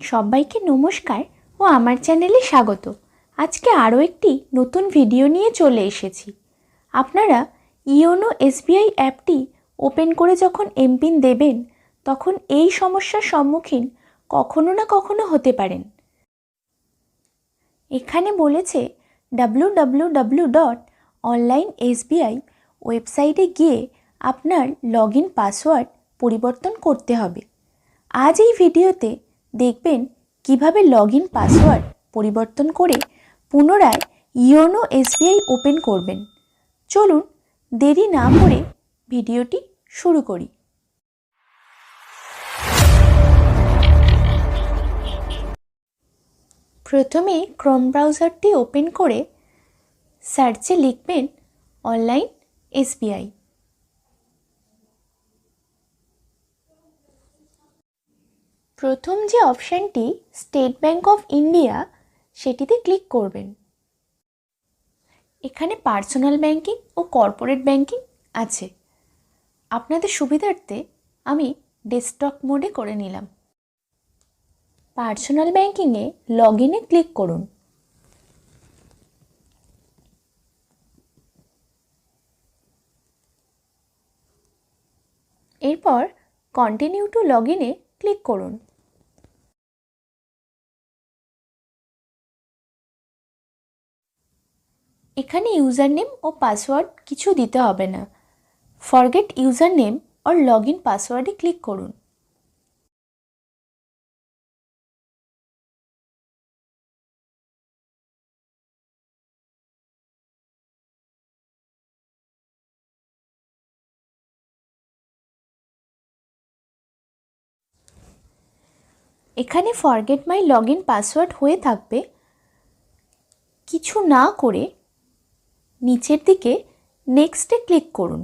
সবাইকে নমস্কার ও আমার চ্যানেলে স্বাগত। আজকে আরও একটি নতুন ভিডিও নিয়ে চলে এসেছি। আপনারা ইওনো এসবিআই অ্যাপটি ওপেন করে যখন এমপিন দেবেন, তখন এই সমস্যার সম্মুখীন কখনো না কখনো হতে পারেন। এখানে বলেছে ডাব্লু ডট অনলাইন এসবিআই ওয়েবসাইটে গিয়ে আপনার লগ ইন পাসওয়ার্ড পরিবর্তন করতে হবে। আজ এই ভিডিওতে দেখবেন কীভাবে লগ ইন পাসওয়ার্ড পরিবর্তন করে পুনরায় ইওনো এসবিআই ওপেন করবেন। চলুন দেরি না করে ভিডিওটি শুরু করি। প্রথমে ক্রোম ব্রাউজারটি ওপেন করে সার্চে লিখবেন অনলাইন এসবিআই। প্রথম যে অপশানটি স্টেট ব্যাংক অফ ইন্ডিয়া, সেটিতে ক্লিক করবেন। এখানে পার্সোনাল ব্যাংকিং ও কর্পোরেট ব্যাংকিং আছে। আপনাদের সুবিধার্থে আমি ডেস্কটপ মোডে করে নিলাম। পার্সোনাল ব্যাংকিংয়ে লগ ইনে ক্লিক করুন। এরপর কন্টিনিউ টু লগ ইনে ক্লিক করুন। এখানে ইউজার নেম ও পাসওয়ার্ড কিছু দিতে হবে না। ফরগেট ইউজার নেম আর লগ ইন পাসওয়ার্ডে ক্লিক করুন। এখানে forget my log in password হয়ে থাকবে। কিছু না করে নিচের দিকে নেক্সটে ক্লিক করুন।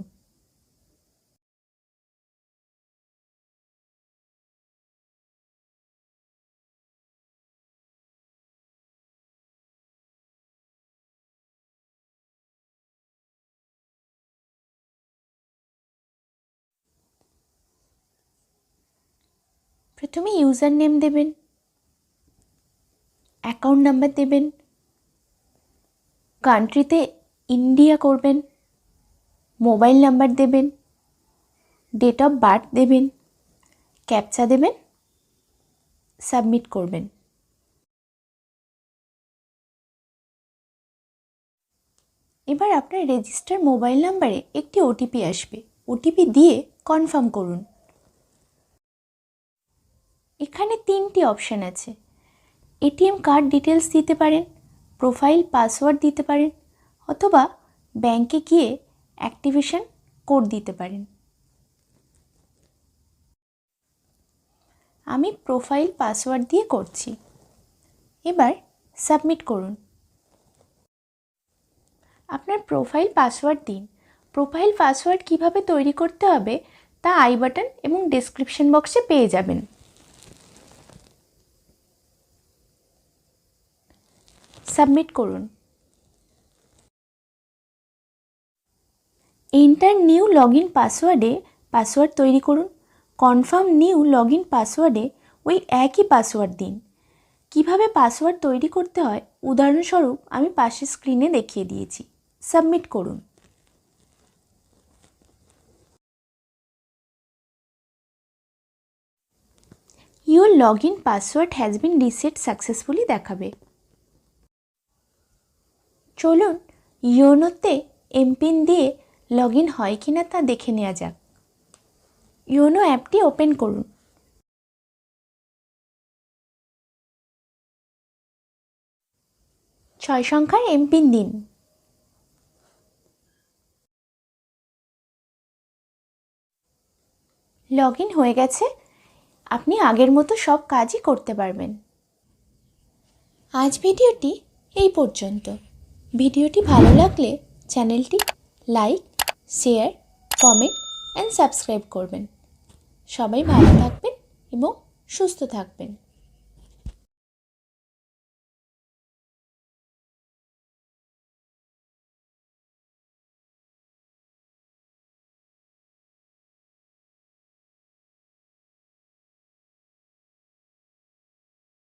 প্রথমে ইউজার নেম দেবেন অ্যাকাউন্ট নাম্বার দেবেন কান্ট্রিতে ইন্ডিয়া করবেন মোবাইল নাম্বার দেবেন ডেট অফ বার্থ দেবেন ক্যাপচা দেবেন সাবমিট করবেন। এবার আপনার রেজিস্টার মোবাইল নাম্বারে একটি ওটিপি আসবে। ওটিপি দিয়ে কনফার্ম করুন। এখানে তিনটি অপশান আছে। এটিএম কার্ড ডিটেলস দিতে পারেন প্রোফাইল পাসওয়ার্ড দিতে পারেন অথবা ব্যাংকে গিয়ে অ্যাক্টিভেশন কোড দিতে পারেন। আমি প্রোফাইল পাসওয়ার্ড দিয়ে করছি। এবার সাবমিট করুন। আপনার প্রোফাইল পাসওয়ার্ড দিন। প্রোফাইল পাসওয়ার্ড কীভাবে তৈরি করতে হবে তা আই বাটন এবং ডেসক্রিপশন বক্সে পেয়ে যাবেন। সাবমিট করুন। এন্টার নিউ লগ ইন পাসওয়ার্ডে পাসওয়ার্ড তৈরি করুন। কনফার্ম নিউ লগ ইন পাসওয়ার্ডে ওই একই পাসওয়ার্ড দিন। কীভাবে পাসওয়ার্ড তৈরি করতে হয়? উদাহরণস্বরূপ, আমি পাশের স্ক্রিনে দেখিয়ে দিয়েছি। সাবমিট করুন। Your log in password has been reset successfully দেখাবে। চলুন, ইয়োনোতে এমপিন দিয়ে লগ ইন হয় কি না তা দেখে নেওয়া যাক। ইয়োনো অ্যাপটি ওপেন করুন। ছয় সংখ্যার এমপিন দিন লগ ইন হয়ে গেছে। আপনি আগের মতো সব কাজই করতে পারবেন। আজ ভিডিওটি এই পর্যন্ত। ভিডিওটি ভালো লাগলে চ্যানেলটি like share comment and subscribe করবেন। সবাই ভালো থাকবেন এবং সুস্থ থাকবেন।